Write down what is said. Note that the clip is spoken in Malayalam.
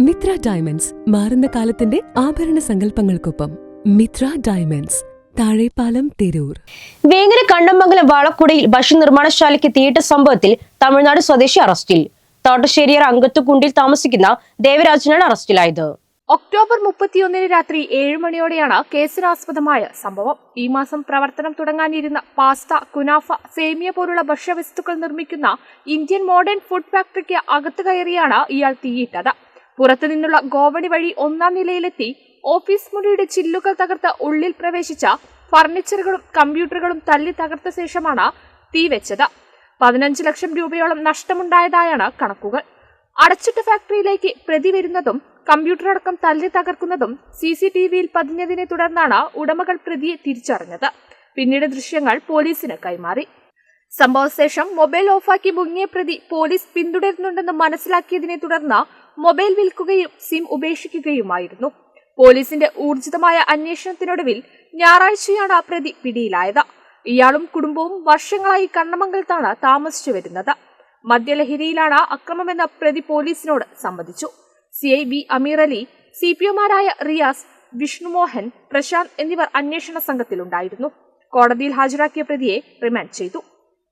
മിത്ര ഡയമണ്ട്സ് മാറുന്ന കാലത്തിന്റെ ആഭരണ സങ്കല്പങ്ങൾക്കൊപ്പം മിത്ര ഡയമണ്ട്സ് താഴെപ്പാലം തിരൂർ. വേങ്ങര കണ്ടമംഗലം വാളക്കുടയിൽ ഭക്ഷ്യ നിർമ്മാണശാലയ്ക്ക് തീയിട്ട സംഭവത്തിൽ തമിഴ്നാട് സ്വദേശി അറസ്റ്റിൽ. തോട്ടശ്ശേരിയർ അങ്കത്തുകുണ്ടിൽ താമസിക്കുന്ന ദേവരാജനാണ് അറസ്റ്റിലായത്. ഒക്ടോബർ മുപ്പത്തിയൊന്നിന് രാത്രി ഏഴ് മണിയോടെയാണ് കേസിനാസ്പദമായ സംഭവം. ഈ മാസം പ്രവർത്തനം തുടങ്ങാനിരുന്ന പാസ്ത കുനാഫ സേമിയ പോലുള്ള ഭക്ഷ്യവസ്തുക്കൾ നിർമ്മിക്കുന്ന ഇന്ത്യൻ മോഡേൺ ഫുഡ് ഫാക്ടറിക്ക് അകത്തു കയറിയാണ് ഇയാൾ തീയിട്ടത്. പുറത്തുനിന്നുള്ള ഗോവണി വഴി ഒന്നാം നിലയിലെത്തി ഓഫീസ് മുറിയുടെ ചില്ലുകൾ തകർത്ത് ഉള്ളിൽ പ്രവേശിച്ച ഫർണിച്ചറുകളും കമ്പ്യൂട്ടറുകളും തല്ലി തകർത്ത ശേഷമാണ് തീ വെച്ചത്. പതിനഞ്ച് ലക്ഷം രൂപയോളം നഷ്ടമുണ്ടായതായാണ് കണക്കുകൾ. അടച്ചിട്ട ഫാക്ടറിയിലേക്ക് പ്രതി വരുന്നതും കമ്പ്യൂട്ടർ അടക്കം തല്ലി തകർക്കുന്നതും സി സി ടി വിയിൽ പതിഞ്ഞതിനെ തുടർന്നാണ് ഉടമകൾ പ്രതിയെ തിരിച്ചറിഞ്ഞത്. പിന്നീട് ദൃശ്യങ്ങൾ പോലീസിന് കൈമാറി. സംഭവശേഷം മൊബൈൽ ഓഫാക്കി മുങ്ങിയ പ്രതി പോലീസ് പിന്തുടരുന്നുണ്ടെന്ന് മനസ്സിലാക്കിയതിനെ തുടർന്ന് മൊബൈൽ വിൽക്കുകയും സിം ഉപേക്ഷിക്കുകയുമായിരുന്നു. പോലീസിന്റെ ഊർജിതമായ അന്വേഷണത്തിനൊടുവിൽ ഞായറാഴ്ചയാണ് പ്രതി പിടിയിലായത്. ഇയാളും കുടുംബവും വർഷങ്ങളായി കണ്ണമംഗലത്താണ് താമസിച്ചു വരുന്നത്. മദ്യലഹരിയിലാണ് അക്രമമെന്ന് പ്രതി പോലീസിനോട് സമ്മതിച്ചു C I B Ameer Ali C P ഒമാരായ Riyas Vishnumohan Prashanth എന്നിവർ അന്വേഷണ സംഘത്തിലുണ്ടായിരുന്നു. കോടതിയിൽ ഹാജരാക്കിയ പ്രതിയെ റിമാൻഡ് ചെയ്തു.